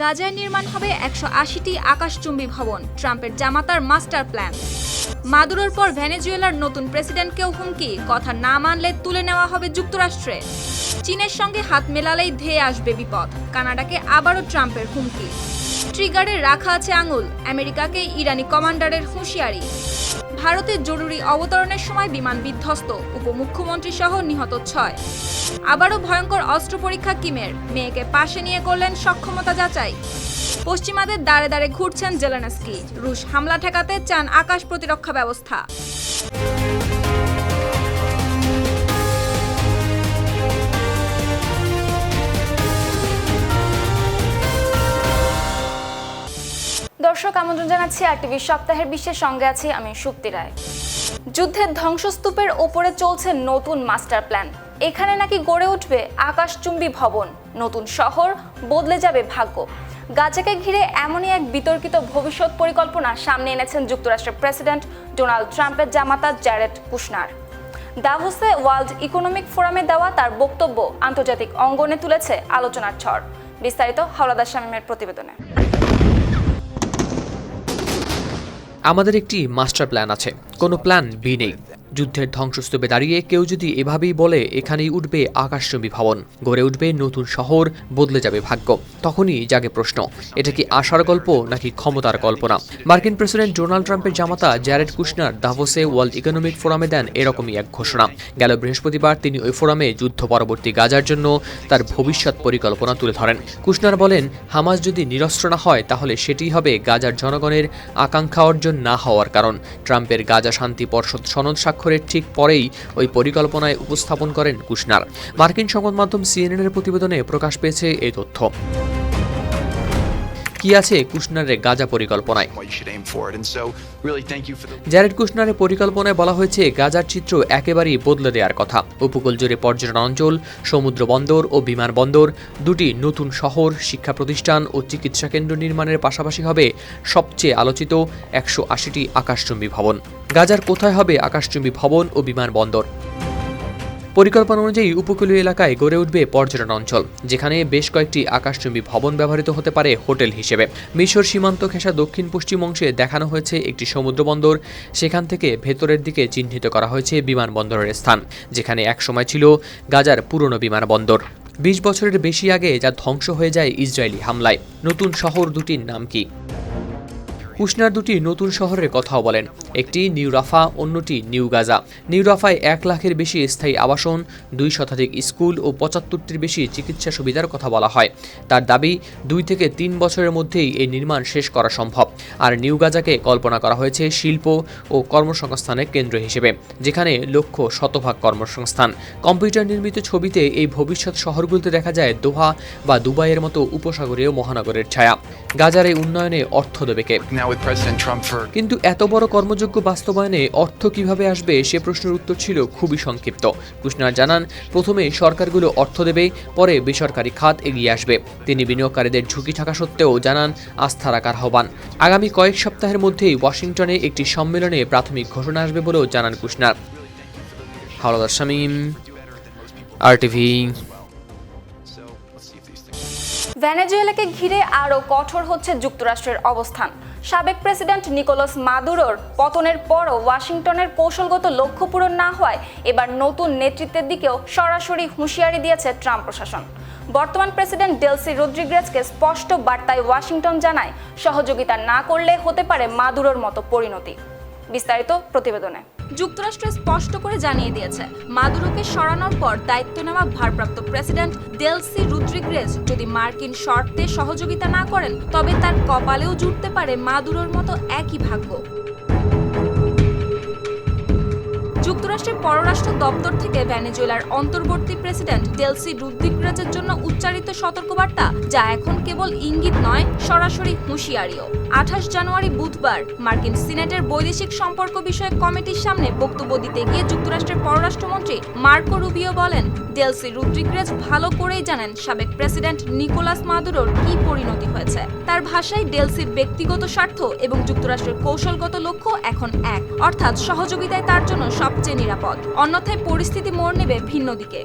গাজায় নির্মাণ হবে একশো আশিটি আকাশচুম্বী ভবন, ট্রাম্পের জামাতার মাস্টার প্ল্যান। মাদুরোর পর ভেনেজুয়েলার নতুন প্রেসিডেন্টকেও হুমকি, কথা না মানলে তুলে নেওয়া হবে যুক্তরাষ্ট্রে। চীনের সঙ্গে হাত মেলালেই ধেয়ে আসবে বিপদ, কানাডাকে আবারও ট্রাম্পের হুমকি। ট্রিগারে রাখা আছে আঙুল, আমেরিকাকে ইরানি কমান্ডারের হুঁশিয়ারি। ভারতে জরুরি অবতরণের সময় বিমান বিধ্বস্ত, উপমুখ্যমন্ত্রী সহ নিহত ছয়। আবারও ভয়ঙ্কর অস্ত্র পরীক্ষা কিমের, মেয়েকে পাশে নিয়ে করলেন সক্ষমতা যাচাই। পশ্চিমাদের দাঁড়ে দাঁড়ে ঘুরছেন জেলেনস্কি, রুশ হামলা ঠেকাতে চান আকাশ প্রতিরক্ষা ব্যবস্থা। দর্শক, আমন্ত্রণ জানাচ্ছি আর টিভির সপ্তাহের বিশ্বের সঙ্গে আছি আমি সুপ্তি রায়। যুদ্ধের ধ্বংসস্তূপের ওপরে চলছে নতুন মাস্টার প্ল্যান। এখানে নাকি গড়ে উঠবে আকাশচুম্বী ভবন। নতুন শহর, বদলে যাবে ভাগ্য। গাজাকে ঘিরে এমনই এক বিতর্কিত ভবিষ্যৎ পরিকল্পনা সামনে এনেছেন যুক্তরাষ্ট্রের প্রেসিডেন্ট ডোনাল্ড ট্রাম্পের জামাতা জ্যারেড কুশনার। দাভোসে ওয়ার্ল্ড ইকোনমিক ফোরামে দেওয়া তার বক্তব্য আন্তর্জাতিক অঙ্গনে তুলেছে আলোচনার ঝড়। বিস্তারিত হাওলাদার শামীমের প্রতিবেদনে। আমাদের একটি মাস্টার প্ল্যান আছে। কোনো প্ল্যান বি নেই। যুদ্ধের ধ্বংসস্তূপে দাঁড়িয়ে কেউ যদি এভাবেই বলে, এখানেই উঠবে আকাশচুম্বী ভবন। গড়ে উঠবে নতুন শহর, বদলে যাবে ভাগ্য। তখনই জাগে প্রশ্ন, এটা কি আশার গল্প নাকি ক্ষমতার কল্পনা? মার্কিন প্রেসিডেন্ট ডোনাল্ড ট্রাম্পের জামাতা জ্যারেড কুশনার দাভোসে ওয়ার্ল্ড ইকোনমিক ফোরামে দেন এরকমই এক ঘোষণা। গেল বৃহস্পতিবার তিনি ওই ফোরামে যুদ্ধ পরবর্তী গাজার জন্য তার ভবিষ্যৎ পরিকল্পনা তুলে ধরেন। কুশনার বলেন, হামাস যদি নিরস্ত্র না হয়, তাহলে সেটি হবে গাজার জনগণের আকাঙ্ক্ষা অর্জন না হওয়ার কারণ। ট্রাম্পের গাজা শান্তি পর্ষদ সনদ স্বাক্ষরের ঠিক পরেই ওই পরিকল্পনায় উপস্থাপন করেন কুশনার। মার্কিন সংবাদ মাধ্যম সিএনএনের প্রতিবেদনে প্রকাশ পেয়েছে এই তথ্য। কি আছে কুশনারের গাজা পরিকল্পনায়. জ্যারেড কুশনারের পরিকল্পনায় বলা হয়েছে গাজার চিত্র একেবারেই বদলে দেওয়ার কথা। উপকূল জুড়ে পর্যটন অঞ্চল সমুদ্র বন্দর ও বিমানবন্দর দুটি নতুন শহর শিক্ষা প্রতিষ্ঠান ও চিকিৎসা কেন্দ্র নির্মাণের পাশাপাশি হবে সবচেয়ে আলোচিত একশো আশিটি আকাশচুম্বী ভবন। গাজার কোথায় হবে আকাশচুম্বী ভবন ও বিমানবন্দর পরিকল্পনা অনুযায়ী উপকূলীয় এলাকায় গড়ে উঠবে পর্যটন অঞ্চল, যেখানে বেশ কয়েকটি আকাশচুম্বী ভবন ব্যবহৃত হতে পারে হোটেল হিসেবে। মিশর সীমান্ত ঘেঁষা দক্ষিণ পশ্চিম অংশে দেখানো হয়েছে একটি সমুদ্র বন্দর। সেখান থেকে ভেতরের দিকে চিহ্নিত করা হয়েছে বিমানবন্দরের স্থান, যেখানে একসময় ছিল গাজার পুরনো বিমানবন্দর বিশ বছরের বেশি আগে যা ধ্বংস হয়ে যায় ইসরায়েলি হামলায়। নতুন শহর দুটির নাম কি? কুশনার দুটি নতুন শহরের কথাও বলেন। একটি নিউ রাফা, অন্যটি নিউ গাজা। নিউ রাফায় এক লাখের বেশি স্থায়ী আবাসন, দুই শতাধিক স্কুল ও পঁচাত্তরটির বেশি চিকিৎসা সুবিধার কথা বলা হয়। তার দাবি, দুই থেকে তিন বছরের মধ্যেই এই নির্মাণ শেষ করা সম্ভব। আর নিউ গাজাকে কল্পনা করা হয়েছে শিল্প ও কর্মসংস্থানের কেন্দ্র হিসেবে, যেখানে লক্ষ্য শতভাগ কর্মসংস্থান। কম্পিউটার নির্মিত ছবিতে এই ভবিষ্যৎ শহরগুলোতে দেখা যায় দোহা বা দুবাইয়ের মতো উপসাগরীয় মহানগরের ছায়া। গাজার এই উন্নয়নে অর্থ দেবে কে? Now, with President Trump for কিন্তু এত বড় কর্মযোগ্য বাস্তবায়নে অর্থ কীভাবে আসবে সে প্রশ্নের উত্তর ছিল খুবই সংক্ষিপ্ত। কুশনার জানান প্রথমে সরকারগুলো অর্থ দেবে পরে বেসরকারি খাত এগিয়ে আসবে। তিনি বিনিয়োগকারীদের ঝুঁকি থাকা সত্ত্বেও জানান আস্থা রাখার আহ্বান। আগামী কয়েক সপ্তাহের মধ্যেই ওয়াশিংটনে একটি সম্মেলনে প্রাথমিক ঘোষণা আসবে বলেও জানান Kushner Howlader Shamim R TV. ভেনেজুয়েলাকে ঘিরে আরও কঠোর হচ্ছে যুক্তরাষ্ট্রের অবস্থান। সাবেক প্রেসিডেন্ট নিকোলাস মাদুরোর পতনের পরও ওয়াশিংটনের কৌশলগত লক্ষ্য পূরণ না হওয়ায় এবার নতুন নেতৃত্বের দিকেও সরাসরি হুঁশিয়ারি দিয়েছে ট্রাম্প প্রশাসন। বর্তমান প্রেসিডেন্ট ডেলসি রদ্রিগ্রেজকে স্পষ্ট বার্তায় ওয়াশিংটন জানায়, সহযোগিতা না করলে হতে পারে মাদুরোর মতো পরিণতি। বিস্তারিত প্রতিবেদনে। যুক্তরাষ্ট্র স্পষ্ট করে জানিয়ে দিয়েছে, মাদুরোকে সরানোর পর দায়িত্ব নেওয়া ভারপ্রাপ্ত প্রেসিডেন্ট ডেলসি রুদ্রিগ্রেজ যদি মার্কিন শর্তে সহযোগিতা না করেন, তবে তার কপালেও জুটতে পারে মাদুরোর মতো একই ভাগ্য। যুক্তরাষ্ট্রের পররাষ্ট্র দপ্তর থেকে ভেনেজুয়েলার অন্তর্বর্তী প্রেসিডেন্ট ডেলসি রুদ্রিগ্রাজের জন্য উচ্চারিত সতর্কবার্তা, যা এখন কেবল ইঙ্গিত নয়, সরাসরি হুঁশিয়ারিও। আঠাশ জানুয়ারি বুধবার মার্কিন সিনেটের বৈদেশিক সম্পর্ক বিষয়ক কমিটির সামনে বক্তব্য দিতে গিয়ে যুক্তরাষ্ট্রের পররাষ্ট্রমন্ত্রী মার্কো রুবিও বলেন ডেলসি রুদ্রিগ্রেজ ভালো করেই জানেন সাবেক প্রেসিডেন্ট নিকোলাস মাদুরোর কি পরিণতি হয়েছে। তার ভাষায় ডেলসির ব্যক্তিগত স্বার্থ এবং যুক্তরাষ্ট্রের কৌশলগত লক্ষ্য এখন এক। অর্থাৎ সহযোগিতায় তার জন্য সবচেয়ে নিরাপদ। অন্যথায় পরিস্থিতি মোড় নেবে ভিন্ন দিকে।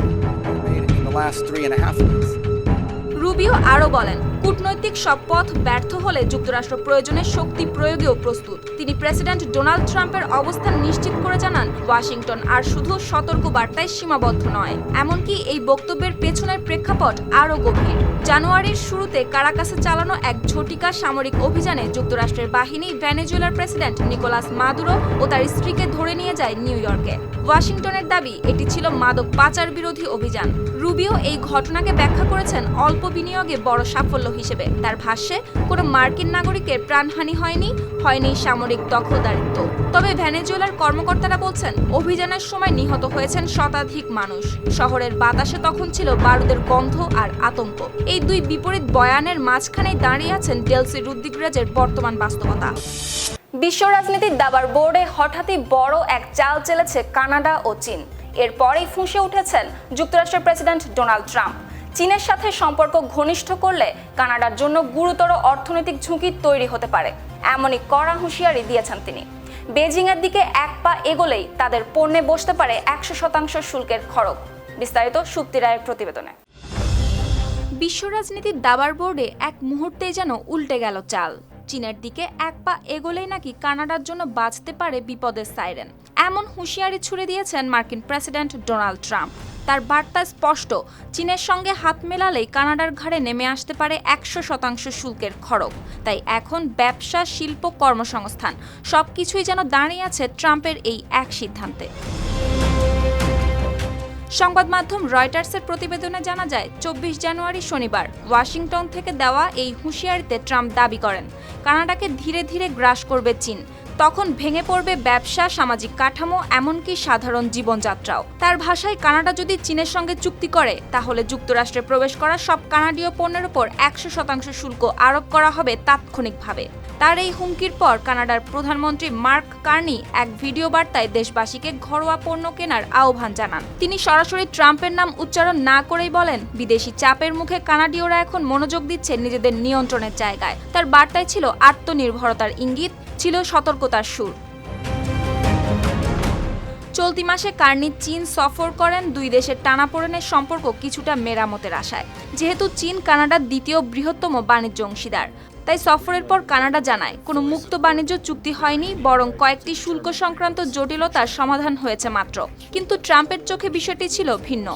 রুবিও আরও বলেন, কূটনৈতিক সব পথ ব্যর্থ হলে যুক্তরাষ্ট্র প্রয়োজনে শক্তি প্রয়োগেও প্রস্তুত। তিনি প্রেসিডেন্ট ডোনাল্ড ট্রাম্পের অবস্থান নিশ্চিত করে জানান, ওয়াশিংটন আর শুধু সতর্ক বার্তায় সীমাবদ্ধ নয়। এমনকি এই বক্তব্যের পেছনের প্রেক্ষাপট আরও গভীর। জানুয়ারির শুরুতে কারাকাসে চালানো এক ঝটিকা সামরিক অভিযানে যুক্তরাষ্ট্রের বাহিনী ভেনেজুয়েলার প্রেসিডেন্ট নিকোলাস মাদুরো ও তার স্ত্রীকে ধরে নিয়ে যায় নিউ ইয়র্কে। ওয়াশিংটনের দাবি, এটি ছিল মাদক পাচার বিরোধী অভিযান। রুবিও এই ঘটনাকে ব্যাখ্যা করেছেন অল্প বিনিয়োগে বড় সাফল্য হিসেবে। তার ভাষ্যে, কোনো মার্কিন নাগরিকের প্রাণহানি হয়নি হয়নি সামরিক দখলদারিত্ব। তবে ভেনেজুয়েলার কর্মকর্তারা বলছেন, অভিযানের সময় নিহত হয়েছেন শতাধিক মানুষ। শহরের বাতাসে তখন ছিল বারুদের গন্ধ আর আতঙ্ক। এই দুই বিপরীত বয়ানের মাঝখানেই দাঁড়িয়ে আছেন ডেলসি রুদ্দিগ্রাজের বর্তমান বাস্তবতা। বিশ্ব রাজনীতির দাবার বোর্ডে হঠাৎই বড় এক চাল চেলেছে কানাডা ও চীন। এরপরেই ফুঁসে উঠেছেন যুক্তরাষ্ট্রের প্রেসিডেন্ট ডোনাল্ড ট্রাম্প। চীনের সাথে সম্পর্ক ঘনিষ্ঠ করলে কানাডার জন্য গুরুতর অর্থনৈতিক ঝুঁকি তৈরি হতে পারে, এমনই কড়া হুঁশিয়ারি দিয়েছেন তিনি। বেজিং এর দিকে এক পা এগোলেই তাদের পণ্যে বসতে পারে একশো শতাংশ শুল্কের খড়গ। বিস্তারিত সুপ্তি রায়ের প্রতিবেদনে। বিশ্ব রাজনীতির দাবার বোর্ডে এক মুহূর্তেই যেন উল্টে গেল চাল। চীনের দিকে এক পা এগোলেই নাকি কানাডার জন্য বাঁচতে পারে বিপদের সাইরেন। এমন হুঁশিয়ারি ছুড়ে দিয়েছেন মার্কিন প্রেসিডেন্ট ডোনাল্ড ট্রাম্প। তার বার্তা স্পষ্ট, চীনের সঙ্গে হাত মেলালেই কানাডার ঘাড়ে নেমে আসতে পারে একশো শতাংশ শুল্কের খড়গ। তাই এখন ব্যবসা, শিল্প, কর্মসংস্থান, সবকিছুই যেন দাঁড়িয়ে আছে ট্রাম্পের এই এক সিদ্ধান্তে। সংবাদ মাধ্যম রয়টার্সের প্রতিবেদনে জানা যায়, চব্বিশ জানুয়ারি শনিবার ওয়াশিংটন থেকে দেওয়া এই হুঁশিয়ারিতে ট্রাম্প দাবি করেন, কানাডাকে ধীরে ধীরে গ্রাস করবে চীন। তখন ভেঙে পড়বে ব্যবসা, সামাজিক কাঠামো, এমনকি সাধারণ জীবনযাত্রাও। তার ভাষায় কানাডা যদি চীনের সঙ্গে চুক্তি করে, তাহলে যুক্তরাষ্ট্রে প্রবেশ করা সব কানাডীয় পণ্যের উপর একশো শতাংশ শুল্ক আরোপ করা হবে তাৎক্ষণিকভাবে। তার এই হুমকির পর কানাডার প্রধানমন্ত্রী মার্ক কার্নি এক ভিডিও বার্তায় দেশবাসীকে ঘরোয়া পণ্য কেনার আহ্বান জানান। তিনি সরাসরি ট্রাম্পের নাম উচ্চারণ না করেই বলেন, বিদেশি চাপের মুখে কানাডীয়রা এখন মনোযোগ দিচ্ছে নিজেদের নিয়ন্ত্রণের জায়গায়। তার বার্তায় ছিল আত্মনির্ভরতার ইঙ্গিত ছিল সতর্কতার সুর। চলতি মাসে কার্নি চীন সফর করেন, দুই দেশের টানাপোড়েনের সম্পর্ক কিছুটা মেরামতের আশায়। যেহেতু চীন কানাডার দ্বিতীয় বৃহত্তম বাণিজ্য অংশীদার তাই সফরের পর কানাডা জানায়, কোনো মুক্ত বাণিজ্য চুক্তি হয়নি, বরং কয়েকটি শুল্ক সংক্রান্ত জটিলতার সমাধান হয়েছে মাত্র। কিন্তু ট্রাম্পের চোখে বিষয়টি ছিল ভিন্ন।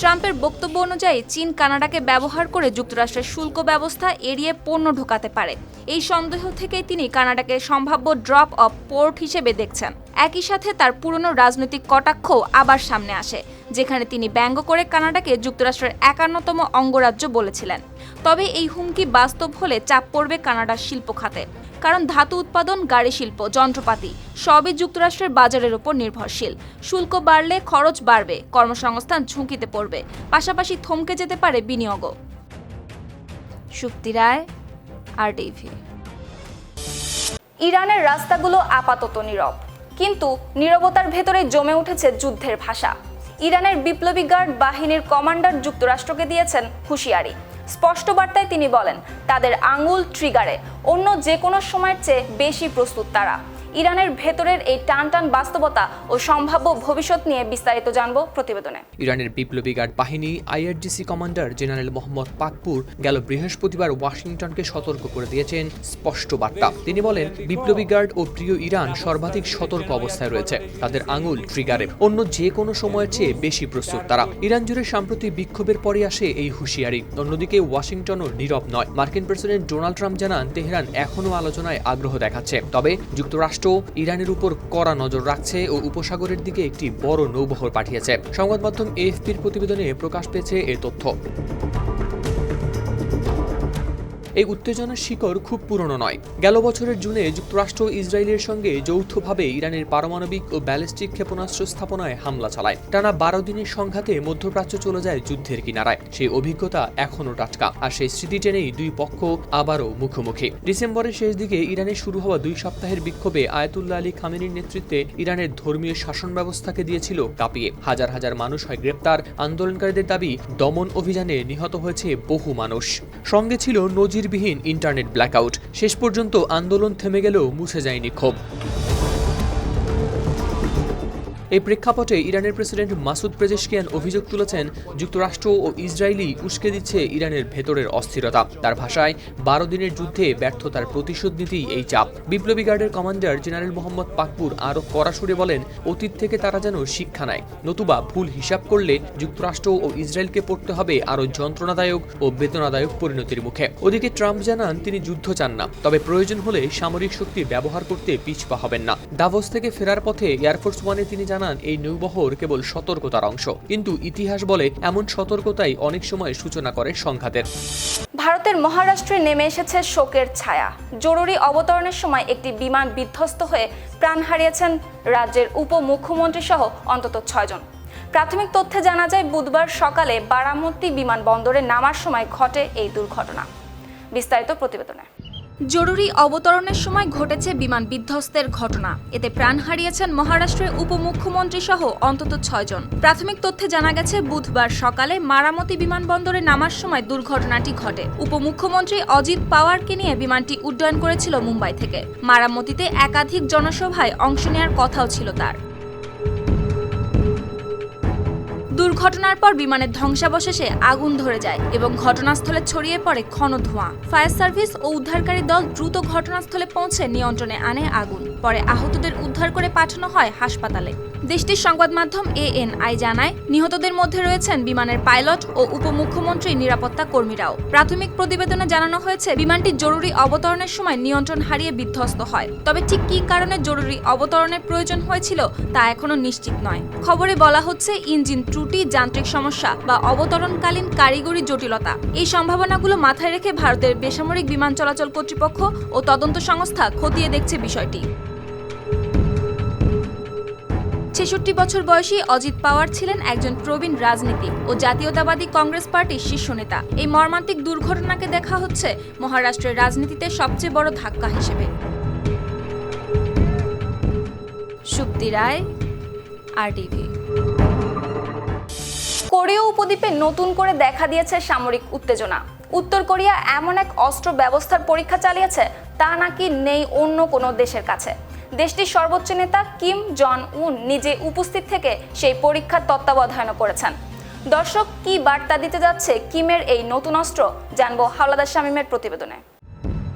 ট্রাম্পের বক্তব্য অনুযায়ী, চীন কানাডাকে ব্যবহার করে যুক্তরাষ্ট্রের শুল্ক ব্যবস্থা এড়িয়ে পণ্য ঢোকাতে পারে। এই সন্দেহ থেকেই তিনি কানাডাকে সম্ভাব্য ড্রপ অফ পোর্ট হিসেবে দেখছেন। একই সাথে তার পুরনো রাজনৈতিক কটাক্ষ আবার সামনে আসে, যেখানে তিনি ব্যঙ্গ করে কানাডাকে যুক্তরাষ্ট্রের একান্নতম অঙ্গরাজ্য বলেছিলেন। তবে এই হুমকি বাস্তব হলে চাপ পড়বে কানাডার শিল্প খাতে। কারণ ধাতু উৎপাদন, গাড়ি শিল্প, যন্ত্রপাতি, সবই যুক্তরাষ্ট্রের বাজারের উপর নির্ভরশীল। শুল্ক বাড়লে খরচ বাড়বে, কর্মসংস্থান ঝুঁকিতে পড়বে, পাশাপাশি থমকে যেতে পারে বিনিয়োগও। শুক্তি রায় টিভি ইরানের রাস্তাগুলো আপাতত নীরব, কিন্তু নীরবতার ভেতরে জমে উঠেছে যুদ্ধের ভাষা। ইরানের বিপ্লবী গার্ড বাহিনীর কমান্ডার যুক্তরাষ্ট্রকে দিয়েছেন হুঁশিয়ারি। স্পষ্ট বার্তায় তিনি বলেন, তাদের আঙুল ট্রিগারে অন্য যে কোনো সময়ের চেয়ে বেশি প্রস্তুত তারা। ইরানের ভেতরের এই টানটান বাস্তবতা ও সম্ভাব্য ভবিষ্যৎ নিয়ে বিস্তারিত জানব প্রতিবেদনে। ইরানের বিপ্লবী গার্ড বাহিনী, IRGC commander general Mohammad Pakpour গেল বৃহস্পতিবার ওয়াশিংটনকে সতর্ক করে দিয়েছেন স্পষ্ট বার্তা। তিনি বলেন, বিপ্লবী গার্ড ও প্রিয় ইরান সর্বাধিক সতর্ক অবস্থায় রয়েছে। তাদের আঙুল ট্রিগারে। অন্য যে কোনো সময়ের চেয়ে বেশি প্রস্তুত তারা। ইরান জুড়ে সাম্প্রতিক বিক্ষোভের পরে আসে এই হুঁশিয়ারি। অন্যদিকে ওয়াশিংটনও নীরব নয়। মার্কিন প্রেসিডেন্ট ডোনাল্ড ট্রাম্প জানান, তেহরান এখনও আলোচনায় আগ্রহ দেখাচ্ছে। তবে যুক্তরাষ্ট্র ইরানের উপর কড়া নজর রাখছে ও উপসাগরের দিকে একটি বড় নৌবহর পাঠিয়েছে। সংবাদ মাধ্যম এএফপির প্রতিবেদনে প্রকাশ পেয়েছে এ তথ্য। এই উত্তেজনার শিকড় খুব পুরনো নয়। গেল বছরের জুনে যুক্তরাষ্ট্র ইসরায়েলের সঙ্গে যৌথভাবে ইরানের পারমাণবিক ও ব্যালিস্টিক ক্ষেপণাস্ত্র স্থাপনায় হামলা চালায়। টানা বারো দিনের সংঘাতে মধ্যপ্রাচ্য চলে যায় যুদ্ধের কিনারায়। সেই অভিজ্ঞতা এখনও টাটকা। আর সেই স্মৃতি টেনেই দুই পক্ষ আবারও মুখোমুখি। ডিসেম্বরের শেষ দিকে ইরানে শুরু হওয়া দুই সপ্তাহের বিক্ষোভে আয়াতুল্লাহ আলী খামেনির নেতৃত্বে ইরানের ধর্মীয় শাসন ব্যবস্থাকে দিয়েছিল কাঁপিয়ে। হাজার হাজার মানুষ হয় গ্রেপ্তার। আন্দোলনকারীদের দাবি, দমন অভিযানে নিহত হয়েছে বহু মানুষ। সঙ্গে ছিল নজিরবিহীন ইন্টারনেট ব্ল্যাকআউট। শেষ পর্যন্ত আন্দোলন থেমে গেলেও মুছে যায়নি ক্ষোভ। এই প্রেক্ষাপটে ইরানের প্রেসিডেন্ট মাসুদ পেজেশকিয়ান অভিযোগ তুলেছেন, যুক্তরাষ্ট্র ও ইসরায়েলই উস্কে দিচ্ছে ইরানের ভেতরের অস্থিরতা। তার ভাষায়, বারো দিনের যুদ্ধে ব্যর্থতার প্রতিশোধ নিতেই এই চাপ। বিপ্লবী গার্ডের কমান্ডার জেনারেল মোহাম্মদ পাকপুর আরও কড়া সুরে বলেন, অতীত থেকে তারা যেন শিক্ষা নেয়। নতুবা ভুল হিসাব করলে যুক্তরাষ্ট্র ও ইসরায়েলকে পড়তে হবে আরও যন্ত্রণাদায়ক ও বেতনাদায়ক পরিণতির মুখে। ওদিকে ট্রাম্প জানান, তিনি যুদ্ধ চান না। তবে প্রয়োজন হলে সামরিক শক্তি ব্যবহার করতে পিছপা হবেন না। দাভোস থেকে ফেরার পথে এয়ারফোর্স ওয়ানে তিনি জানান এই নৌবহর কেবল সতর্কতার অংশ। কিন্তু ইতিহাস বলে, এমন সতর্কতাই অনেক সময় সূচনা করে সংঘাতের। ভারতের মহারাষ্ট্রে নেমে এসেছে শোকের ছায়া। জরুরি অবতরণের সময় একটি বিমান বিধ্বস্ত হয়ে প্রাণ হারিয়েছেন রাজ্যের উপমুখ্যমন্ত্রী সহ অন্তত ছয়জন। প্রাথমিক তথ্যে জানা যায়, বুধবার সকালে বারামতি বিমানবন্দরে নামার সময় ঘটে এই দুর্ঘটনা। বিস্তারিত প্রতিবেদনে। জরুরি অবতরণের সময় ঘটেছে বিমান বিধ্বস্তের ঘটনা। এতে প্রাণ হারিয়েছেন মহারাষ্ট্রের উপমুখ্যমন্ত্রী সহ অন্তত ছয়জন প্রাথমিক তথ্যে জানা গেছে, বুধবার সকালে মারামতি বিমানবন্দরে নামার সময় দুর্ঘটনাটি ঘটে। উপমুখ্যমন্ত্রী অজিত পাওয়ারকে নিয়ে বিমানটি উড্ডয়ন করেছিল মুম্বাই থেকে। মারামতিতে একাধিক জনসভায় অংশ নেওয়ার কথাও ছিল তার। দুর্ঘটনার পর বিমানের ধ্বংসাবশেষে আগুন ধরে যায় এবং ঘটনাস্থলে ছড়িয়ে পড়ে ক্ষণ ধোঁয়া ফায়ার সার্ভিস ও উদ্ধারকারী দল দ্রুত ঘটনাস্থলে পৌঁছে নিয়ন্ত্রণে আনে আগুন। পরে আহতদের উদ্ধার করে পাঠানো হয় হাসপাতালে। দেশটির সংবাদ মাধ্যম এএনআই জানায়, নিহতদের মধ্যে রয়েছেন বিমানের পাইলট ও উপমুখ্যমন্ত্রী নিরাপত্তা কর্মীরাও। প্রাথমিক প্রতিবেদনে জানানো হয়েছে, বিমানটি জরুরি অবতরণের সময় নিয়ন্ত্রণ হারিয়ে বিধ্বস্ত হয়। তবে ঠিক কী কারণে জরুরি অবতরণের প্রয়োজন হয়েছিল তা এখনও নিশ্চিত নয়। খবরে বলা হচ্ছে, ইঞ্জিন ত্রুটি, যান্ত্রিক সমস্যা বা অবতরণকালীন কারিগরি জটিলতা। এই সম্ভাবনাগুলো মাথায় রেখে ভারতের বেসামরিক বিমান চলাচল কর্তৃপক্ষ ও তদন্ত সংস্থা খতিয়ে দেখছে বিষয়টি। ছেষট্টি বছর বয়সী অজিত পাওয়ার ছিলেন একজন প্রবীণ রাজনীতিক ও জাতীয়তাবাদী কংগ্রেস পার্টির শীর্ষ নেতা। এই মর্মান্তিক দুর্ঘটনাকে দেখা হচ্ছে মহারাষ্ট্রের রাজনীতিতে সবচেয়ে বড় ধাক্কা হিসেবে। সুপ্তি রায় কোরীয় উপদ্বীপে নতুন করে দেখা দিয়েছে সামরিক উত্তেজনা। উত্তর কোরিয়া এমন এক অস্ত্র ব্যবস্থার পরীক্ষা চালিয়েছে, তা নাকি নেই অন্য কোনো দেশের কাছে? দেশটির সর্বোচ্চ নেতা কিম জন উন নিজে উপস্থিত থেকে সেই পরীক্ষার তত্ত্বাবধান করেছেন। দর্শক, কি বার্তা দিতে যাচ্ছে কিমের এই নতুন অস্ত্র? জানব হাওলাদার শামীমের প্রতিবেদনে।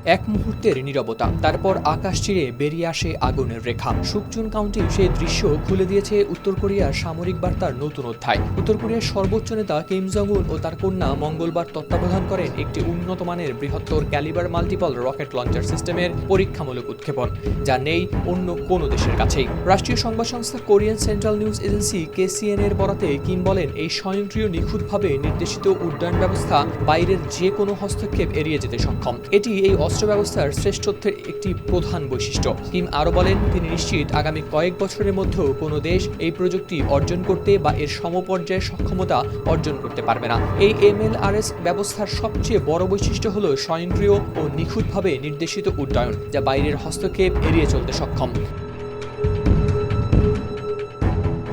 এক মুহূর্তের নীরবতা। তারপর আকাশ চিরে বেরিয়ে আসে আগুনের রেখা। সুকচুন কাউন্টি সেই দৃশ্য খুলে দিয়েছে উত্তর কোরিয়ার সামরিক বার্তার নতুন অধ্যায়। উত্তর কোরিয়ার সর্বোচ্চ নেতা কিম জং উন ও তার কন্যা মঙ্গলবার তত্ত্বাবধান করেন একটি উন্নত মানের বৃহত্তর ক্যালিবার মাল্টিপল রকেট লঞ্চার সিস্টেমের পরীক্ষামূলক উৎক্ষেপণ, যা নেই অন্য কোনো দেশের কাছেই। রাষ্ট্রীয় সংবাদ সংস্থা Korean Central News Agency KCN এর বরাতে কিম বলেন, এই স্বয়ংক্রিয় নিখুঁতভাবে নির্দেশিত উড্ডয়ন ব্যবস্থা বাইরের যে কোনো হস্তক্ষেপ এড়িয়ে যেতে সক্ষম। এটি এই অস্ত্র ব্যবস্থার শ্রেষ্ঠত্বের একটি প্রধান বৈশিষ্ট্য। কিম আরও বলেন, তিনি নিশ্চিত আগামী কয়েক বছরের মধ্যেও কোনো দেশ এই প্রযুক্তি অর্জন করতে বা এর সমপর্যায়ের সক্ষমতা অর্জন করতে পারবে না। এই এমএলআরএস ব্যবস্থার সবচেয়ে বড় বৈশিষ্ট্য হল স্বয়ংক্রিয় ও নিখুঁতভাবে নির্দেশিত উড্ডয়ন, যা বাইরের হস্তক্ষেপ এড়িয়ে চলতে সক্ষম।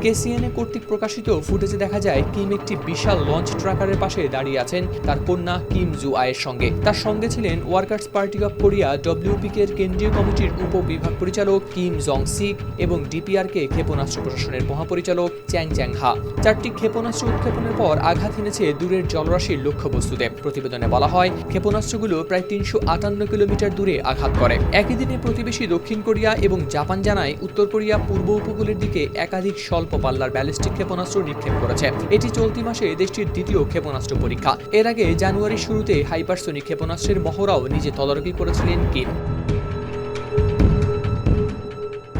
কেসিএনএ কর্তৃক প্রকাশিত ফুটেজে দেখা যায়, কিম একটি বিশাল লঞ্চ ট্রাকারের পাশে দাঁড়িয়ে আছেন তার কন্যা কিম জু আয়ের সঙ্গে। তার সঙ্গে ছিলেন ওয়ার্কার্স পার্টি অফ কোরিয়া ডব্লিউপিকে এর কেন্দ্রীয় কমিটির উপবিভাগ পরিচালক কিম জং সিক এবং ডিপিআরকে ক্ষেপণাস্ত্র প্রশাসনের মহাপরিচালক চ্যাং চ্যাং হা চারটি ক্ষেপণাস্ত্র উৎক্ষেপণের পর আঘাত এনেছে দূরের জলরাশির লক্ষ্যবস্তুতে। প্রতিবেদনে বলা হয়, ক্ষেপণাস্ত্রগুলো প্রায় তিনশো আটান্ন কিলোমিটার দূরে আঘাত করে। একই দিনে প্রতিবেশী দক্ষিণ কোরিয়া এবং জাপান জানায়, উত্তর কোরিয়া পূর্ব উপকূলের দিকে একাধিক স্বল্প পাল্লার ব্যালিস্টিক ক্ষেপণাস্ত্র নিক্ষেপ করেছে। এটি চলতি মাসে দেশটির দ্বিতীয় ক্ষেপণাস্ত্র পরীক্ষা। এর আগে জানুয়ারির শুরুতে হাইপারসোনিক ক্ষেপণাস্ত্রের মহড়াও নিজে তদারকি করেছিলেন কিম।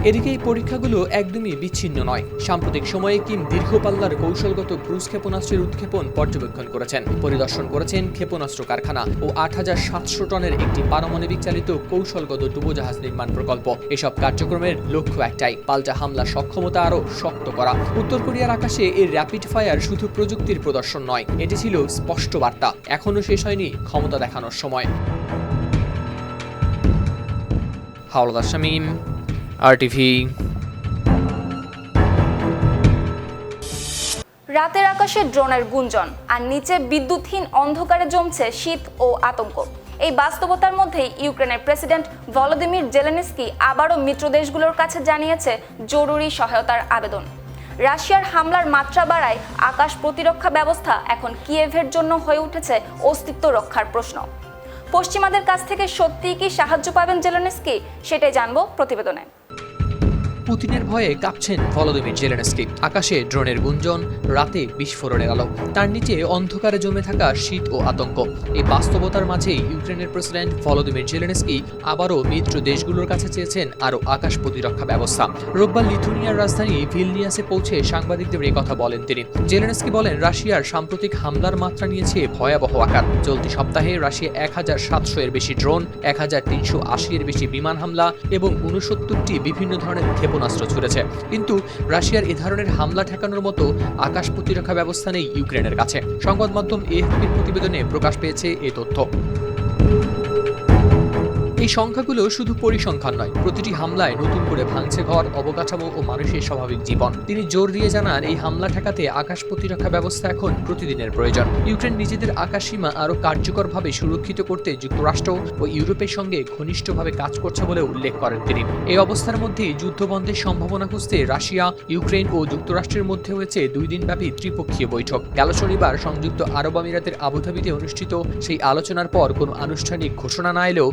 এদিকে এই পরীক্ষাগুলো একদমই বিচ্ছিন্ন নয়। সাম্প্রতিক সময়ে কিম দীর্ঘ পাল্লার কৌশলগত ক্রুজ ক্ষেপণাস্ত্রের উৎক্ষেপণ পর্যবেক্ষণ করেছেন। পরিদর্শন করেছেন ক্ষেপণাস্ত্র কারখানা ও আট হাজার সাতশো টনের একটি পারমাণবিক চালিত কৌশলগত ডুবোজাহাজ নির্মাণ প্রকল্প। এসব কার্যক্রমের লক্ষ্য একটাই, পাল্টা হামলা সক্ষমতা আরও শক্ত করা। উত্তর কোরিয়ার আকাশে এর র্যাপিড ফায়ার শুধু প্রযুক্তির প্রদর্শন নয়, এটি ছিল স্পষ্ট বার্তা। এখনও শেষ হয়নি ক্ষমতা দেখানোর সময়। হাওলাদার শামীম। আরটিভি রাতের আকাশে ড্রোনের গুঞ্জন আর নিচে বিদ্যুৎহীন অন্ধকারে জমছে শীত ও আতঙ্ক। এই বাস্তবতার মধ্যেই ইউক্রেনের প্রেসিডেন্ট ভলোদিমির জেলেনস্কি আবারও মিত্র দেশগুলোর কাছে জানিয়েছে জরুরি সহায়তার আবেদন। রাশিয়ার হামলার মাত্রা বাড়ায় আকাশ প্রতিরক্ষা ব্যবস্থা এখন কিয়েভের জন্য হয়ে উঠেছে অস্তিত্ব রক্ষার প্রশ্ন। পশ্চিমাদের কাছ থেকে সত্যিই কি সাহায্য পাবেন জেলেনস্কি? সেটাই জানব প্রতিবেদনে। পুতিনের ভয়ে কাঁপছেন ভলোদিমির জেলেনস্কি। আকাশে ড্রোনের গুঞ্জন, রাতে বিস্ফোরণের আলো, তার নিচে অন্ধকারে জমে থাকা শীত ও আতঙ্ক। এই বাস্তবতার মাঝেই ইউক্রেনের প্রেসিডেন্ট ভলোদিমির জেলেনস্কি আবারও মিত্র দেশগুলোর কাছে চেয়েছেন আরও আকাশ প্রতিরক্ষা ব্যবস্থা। রোববার লিথুনিয়ার রাজধানী ভিলনিয়াসে পৌঁছে সাংবাদিকদের এই কথা বলেন তিনি। জেলেনস্কি বলেন, রাশিয়ার সাম্প্রতিক হামলার মাত্রা নিয়েছে ভয়াবহ আকার। চলতি সপ্তাহে রাশিয়া এক হাজার সাতশো এর বেশি ড্রোন, এক হাজার তিনশো আশি এর বেশি বিমান হামলা এবং উনসত্তরটি বিভিন্ন ধরনের ক্ষেপণাস্ত্র ছুড়েছে। কিন্তু রাশিয়ার এ ধরনের হামলা ঠেকানোর মতো আকাশ প্রতিরক্ষা ব্যবস্থা নেই ইউক্রেনের কাছে। সংবাদ মাধ্যম এএফপির প্রতিবেদনে প্রকাশ পেয়েছে এ তথ্য। এই সংখ্যাগুলো শুধু পরিসংখ্যান নয়, প্রতিটি হামলায় নতুন করে ভাঙছে ঘর, অবকাঠামো ও মানুষের স্বাভাবিক জীবন। তিনি জোর দিয়ে জানান, এই হামলা ঠেকাতে আকাশ প্রতিরক্ষা ব্যবস্থা এখন প্রতিদিনের প্রয়োজন। ইউক্রেন নিজেদের আকাশ সীমা আরও কার্যকরভাবে সুরক্ষিত করতে যুক্তরাষ্ট্র ও ইউরোপের সঙ্গে ঘনিষ্ঠভাবে কাজ করছে বলে উল্লেখ করেন তিনি। এই অবস্থার মধ্যেই যুদ্ধবন্ধের সম্ভাবনা খুঁজতে রাশিয়া, ইউক্রেন ও যুক্তরাষ্ট্রের মধ্যে হয়েছে দুই দিনব্যাপী ত্রিপক্ষীয় বৈঠক। গেল শনিবার সংযুক্ত আরব আমিরাতের আবুধাবিতে অনুষ্ঠিত সেই আলোচনার পর কোনো আনুষ্ঠানিক ঘোষণা না এলেও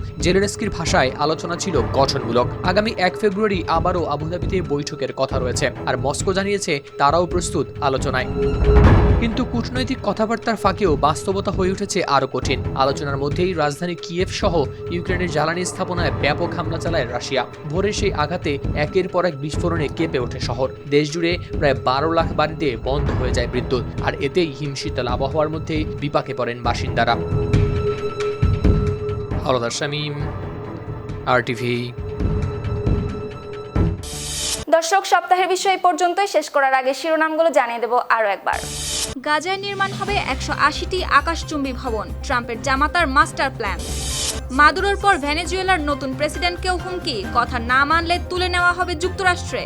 জেলেনস্কির ভাষায় আলোচনা ছিল গঠনমূলক। আগামী এক ফেব্রুয়ারি আবারও আবুধাবিতে বৈঠকের কথা রয়েছে আর মস্কো জানিয়েছে তারাও প্রস্তুত আলোচনায়। কিন্তু কূটনৈতিক কথাবার্তার ফাঁকেও বাস্তবতা হয়ে উঠেছে আরও কঠিন। আলোচনার মধ্যেই রাজধানী কিয়েভ সহ ইউক্রেনের জ্বালানি স্থাপনায় ব্যাপক হামলা চালায় রাশিয়া। ভোরে সেই আঘাতে একের পর এক বিস্ফোরণে কেঁপে ওঠে শহর। দেশজুড়ে প্রায় বারো লাখ বাড়িতে বন্ধ হয়ে যায় বিদ্যুৎ, আর এতেই হিমশীতল আবহাওয়ার মধ্যে বিপাকে পড়েন বাসিন্দারা। হলদার শামীম। আর টিভি দর্শক সপ্তাহের বিষয় এই পর্যন্তই। শেষ করার আগে শিরোনামগুলো জানিয়ে দেব আরও একবার। গাজায় নির্মাণ হবে একশো আশিটি আকাশচুম্বী ভবন ট্রাম্পের জামাতার মাস্টার প্ল্যান। মাদুরোর পর ভেনেজুয়েলার নতুন প্রেসিডেন্টকেও হুমকি কথা না মানলে তুলে নেওয়া হবে যুক্তরাষ্ট্রে।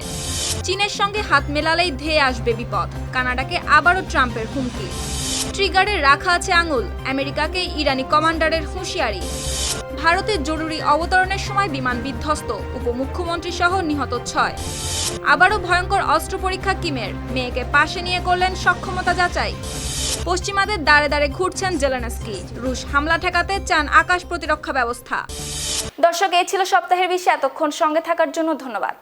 চীনের সঙ্গে হাত মেলালেই ধেয়ে আসবে বিপদ কানাডাকে আবারও ট্রাম্পের হুমকি। ট্রিগারে রাখা আছে আঙুল আমেরিকাকে ইরানি কমান্ডারের হুঁশিয়ারি। ভারতে জরুরি অবতরণের সময় বিমান বিধ্বস্ত, উপমুখ্যমন্ত্রী সহ নিহত ছয়। আবারও ভয়ঙ্কর অস্ত্র পরীক্ষা কিমের, মেয়েকে পাশে নিয়ে করলেন সক্ষমতা যাচাই। পশ্চিমাদের দাঁড়ে দাঁড়ে ঘুরছেন জেলেনস্কি, রুশ হামলা ঠেকাতে চান আকাশ প্রতিরক্ষা ব্যবস্থা। দর্শক, এই ছিল সপ্তাহের বিষয়ে। এতক্ষণ সঙ্গে থাকার জন্য ধন্যবাদ।